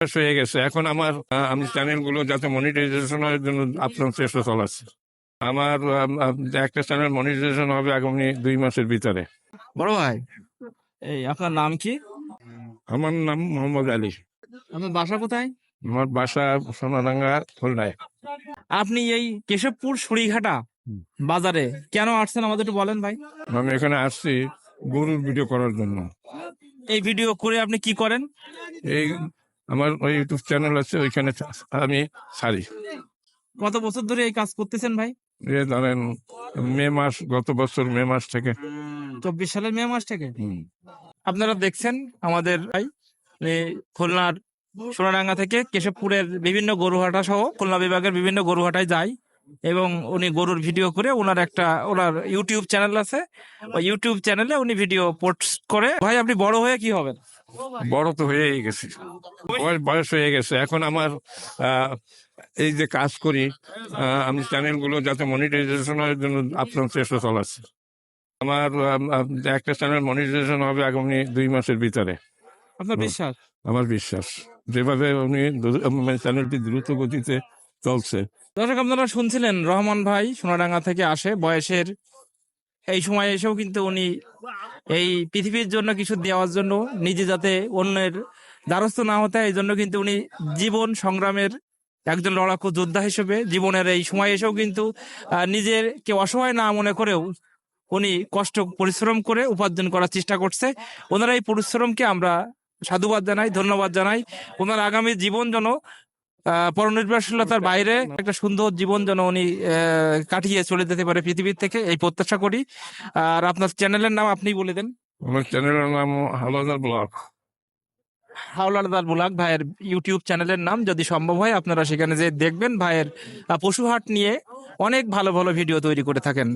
বয়স হয়ে গেছে। এখন আমার আমি চ্যানেলগুলো যাতে মনিটাইজেশনের জন্য আপনার চেষ্টা চালাচ্ছি। আমার আম, আম, একটা চ্যানেল মনিটাইজেশন হবে আগামী দুই মাসের ভিতরে। বড় ভাই। এই আপনার নাম কি? আমার নাম মোহাম্মদ আলী। আপনার বাসা কোথায়? আমার বাসা সোনারাঙ্গা খুলনায়। আপনি এই কেশবপুর সরিঘাটা বাজারে কেন আসছেন আমাদের একটু বলেন ভাই। আমি এখানে আসছি গরুর ভিডিও করার জন্য। এই ভিডিও করে আপনি কি করেন? এই আমার ওই ইউটিউব চ্যানেল আছে ওইখানে আমি সারি। কত বছর ধরে এই কাজ করতেছেন ভাই? এ ধরেন মে মাস গত বছর মে মাস থেকে। চব্বিশ সালের মে মাস থেকে। আপনারা দেখছেন আমাদের ভাই খুলনার সোনাডাঙ্গা থেকে কেশবপুরের বিভিন্ন গরুহাটা সহ খুলনা বিভাগের বিভিন্ন গরুহাটায় যায়। এবং উনি গরুর ভিডিও করে ওনার একটা ওনার ইউটিউব চ্যানেল আছে। ওই ইউটিউব চ্যানেলে উনি ভিডিও পোস্ট করে। ভাই আপনি বড় হয়ে কি হবেন? বড় তো হয়েই গেছে। বয়স বয়স হয়ে গেছে। এখন আমার এই যে কাজ করি আহ, আমি চ্যানেলগুলো যাতে মনিটাইজেশনের জন্য আপনার চেষ্টা চালাচ্ছি। আমার আম, আম, একটা চ্যানেল মনিটাইজেশন হবে আগামী দুই মাসের ভিতরে। আপনার বিশ্বাস? আমার বিশ্বাস। যেভাবে উনি মানে চ্যানেলটি দ্রুত গতিতে চলছে। দর্শক, আপনারা শুনছিলেন রহমান ভাই সোনাডাঙ্গা থেকে আসে বয়সের এই সময় এসেও কিন্তু উনি এই পৃথিবীর জন্য কিছু দেওয়ার জন্য, নিজে যাতে অন্যের দ্বারস্থ না হতে এই জন্য কিন্তু উনি জীবন সংগ্রামের একজন লড়াকু যোদ্ধা হিসেবে জীবনের এই সময় এসেও কিন্তু নিজের কে অসহায় না মনে করেও উনি কষ্ট, পরিশ্রম করে উপার্জন করার চেষ্টা করছে। ওনার এই পরিশ্রমকে আমরা সাধুবাদ জানাই, ধন্যবাদ জানাই। ওনার আগামী জীবন যেন পরনির্ভরশীলতার বাইরে একটা সুন্দর জীবন যেন উনি আহ, কাটিয়ে চলে যেতে পারে পৃথিবীর থেকে এই প্রত্যাশা করি। আর আপনার চ্যানেলের নাম আপনি বলে দেন। আমার চ্যানেলের নাম হালাদার ব্লগ। হাওলাদার বুলাক ভাইয়ের ইউটিউব চ্যানেলের নাম যদি সম্ভব হয় আপনারা সেখানে যে দেখবেন ভাইয়ের পশুহাট নিয়ে অনেক ভালো ভালো ভিডিও তৈরি করে থাকেন।